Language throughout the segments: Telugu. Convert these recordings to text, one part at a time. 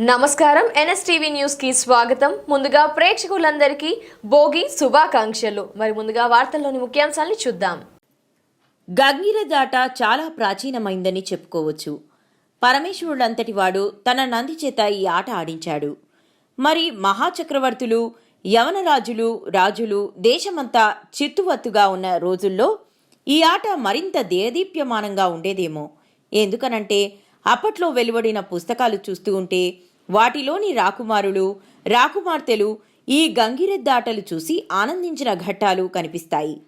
నమస్కారం. ఎన్ఎస్టీవీ న్యూస్కి స్వాగతం. ముందుగా ప్రేక్షకులందరికీ భోగి శుభాకాంక్షలు. మరి ముందుగా వార్తల్లోని ముఖ్యాంశాలను చూద్దాం. గంగిరదాట చాలా ప్రాచీనమైందని చెప్పుకోవచ్చు. పరమేశ్వరుడంతటి వాడు తన నంది చేత ఈ ఆట ఆడించాడు. మరి మహాచక్రవర్తులు యవనరాజులు రాజులు దేశమంతా చిత్తువత్తుగా ఉన్న రోజుల్లో ఈ ఆట మరింత దేదీప్యమానంగా ఉండేదేమో. ఎందుకనంటే అప్పట్లో వెలువడిన పుస్తకాలు చూస్తూ ఉంటే వాటిలోని రాకుమారులు రాకుమార్తెలు ఈ గంగిరెద్దాటలు చూసి ఆనందించిన ఘట్టాలు కనిపిస్తాయి.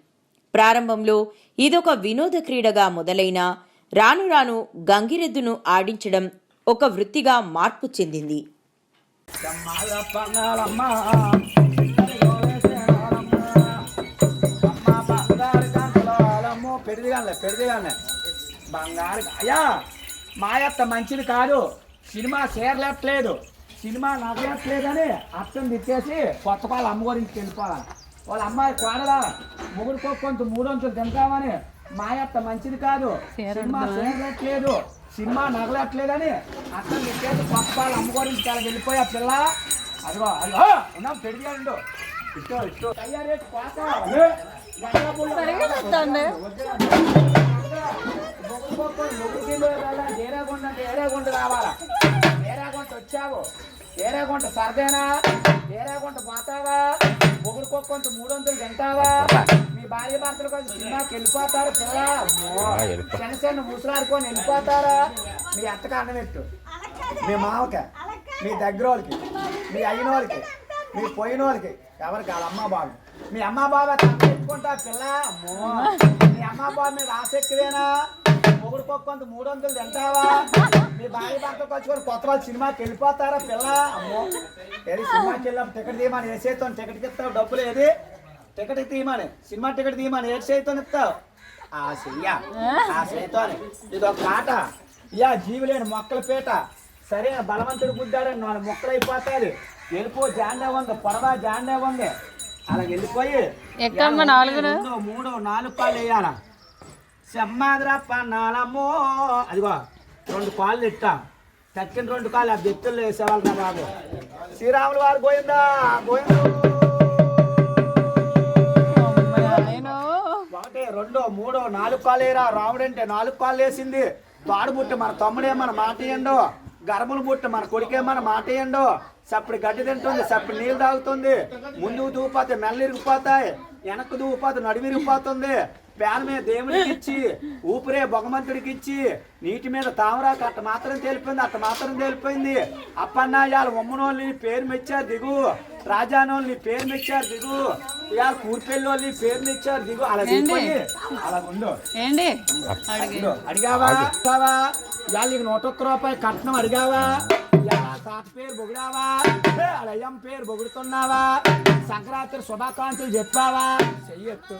ప్రారంభంలో ఇదొక వినోద క్రీడగా మొదలైన రాను రాను గంగిరెద్దును ఆడించడం ఒక వృత్తిగా మార్పు చెందింది. పెడిదిగానే పెడిదిగానే బంగారు అయ్యా మాయత్త మంచిది కాదు. సినిమా చేరలేట్లేదు సినిమా నగలేట్లేదని అర్థం తిట్టేసి కొత్త వాళ్ళ అమ్మ గురించి వెళ్ళిపోవాలి. వాళ్ళ అమ్మాయి కోడలా ముగ్గురు కొంత మూడొంతులు తింటామని మాయత్త మంచిది కాదు. సినిమా చేరలేట్లేదు సినిమా నగలట్లేదని అర్థం తిట్టేసి కొత్త వాళ్ళ అమ్మ గురించి చాలా వెళ్ళిపోయా పిల్ల. అదిగో అదిగో ఉన్నాం పెడిగాడు ఇష్టో ఇష్టో. తయారేసి రావాలా? వచ్చావు? ఏరాగుంట సరదేనా? ఏరాగుంట పోతావా? మొగుడు కుక్కంత మూడు వందలు తింటావా? మీ భార్య భర్తలు కొంచెం సినిమాకి వెళ్ళిపోతారు? పిల్ల చిన్న చిన్న ముసలాడుకొని వెళ్ళిపోతారా? మీ అత్తకి అన్నం పెట్టు. మీ మామకి మీ దగ్గర వాళ్ళకి మీ అయిన వాళ్ళకి మీ పోయిన వాళ్ళకి ఎవరికి? వాళ్ళ అమ్మ బాబు. మీ అమ్మ బాబు పెట్టుకుంటా పిల్ల. అమ్మో. మీ అమ్మ బాబు మీద ఆసక్తివేనా మొగుడు కొంత మూడు వందలు తింటావా? మీ భార్య భర్త వచ్చుకొని కొత్త వాళ్ళు సినిమాకి వెళ్ళిపోతారా పిల్ల? అమ్మో ఏది సినిమాకి వెళ్ళాం టికెట్ తీయమని ఏ చేస్తాను టికెట్కి ఇస్తావు? డబ్బులు ఏది? టికెట్ తీయమని సినిమా టికెట్ తీయమని ఏ చేతితో ఇస్తావు? ఆ చెయ్య ఆ చేతితో ఇది ఒక కాట ఇయా జీవులేని మొక్కల పీట. సరే బలవంతుడు గుద్దాడని నాలుగు మొక్కలు అయిపోతాది. వెళ్ళిపో జాండే ఉంది పొడవా జాండే ఉంది. అలా వెళ్ళిపోయి మూడో నాలుగు కాళ్ళు వేయాల? పన్నాలమ్మో. అదిగో రెండు కాళ్ళు ఇట్టా. తక్కిన రెండు కాళ్ళు ఆ బెత్తుల్లో వేసేవాళ్ళు బాబు. శ్రీరాములు వారు గోయిందా గోయిందు ఒకటి రెండో మూడో నాలుగు కాళ్ళు వేయరా. రాముడు అంటే నాలుగు కాళ్ళు వేసింది. తాడు బుట్ట మన తమ్ముడే మన మాట ఇయ్యండు గర్భలు బుట్ట మన కొడుకే మన మాట ఇయ్యండు సప్పుడు గడ్డి తింటుంది సప్పుడు నీళ్ళు తాగుతుంది. ముందుకు దూపోతే మెల్ల ఇరిగిపోతాయి వెనక్కు దూపోతే నడుము ఇరిగిపోతుంది పేన మీద దేవుడికి ఇచ్చి ఊపిరే భగవంతుడికి ఇచ్చి నీటి మీద తామరాకు అట్ట మాత్రం తేలిపోయింది అట్ట మాత్రం తేలిపోయింది. అప్పన్న ఇవాళ ఉమ్మనోళ్ళు నీ పేరు మెచ్చారు దిగు. రాజానోళ్ళు నీ పేరు మెచ్చారు దిగు. ఇవాళ కూర్పెళ్ళోళ్ళు నీ పేరు మెచ్చారు దిగు. అలా దిగిపోయి అలా ఉండు. అడిగావా? ఇవాళ నీకు నూట ఒక్క రూపాయి కట్నం అడిగావా? తాత పేరు బొగుడావా? ఏ, పేరు పొగుడుతున్నావా సంక్రాంతి శుభాకాంక్షలు చెప్పావా? చెయ్యొత్తు.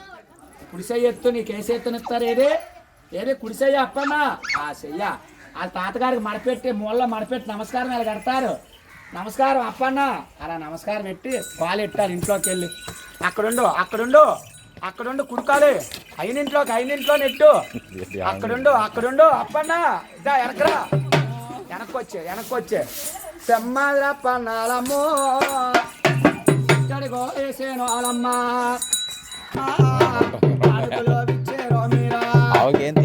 కుడిసెయ్యొత్తు చెయ్యొత్తు నీకు ఏ చేతునిస్తారు ఏది? ఏది? కుడి చెయ్య ఆ చెయ్య. వాళ్ళ తాతగారికి మడపెట్టి మూల మడపెట్టి నమస్కారం ఇలా కడతారు. నమస్కారం అప్పన్న. అలా నమస్కారం పెట్టి కాలు ఎట్టారు ఇంట్లోకి వెళ్ళి అక్కడుండు అక్కడుండు అక్కడుండు కుడుకాలి. అయినింట్లోకి అయినింట్లో నెట్టు. అక్కడుండు అక్కడుండు అప్పన్న. ఇదా వెనకరా వెనక్కొచ్చే వెనక్కొచ్చే. సెమ్మాదిరా పన్నాలమ్మో ఇక్కడికో వేసేను వాళ్ళమ్మ అడుగులో విచ్చేరో మీరా అవకేం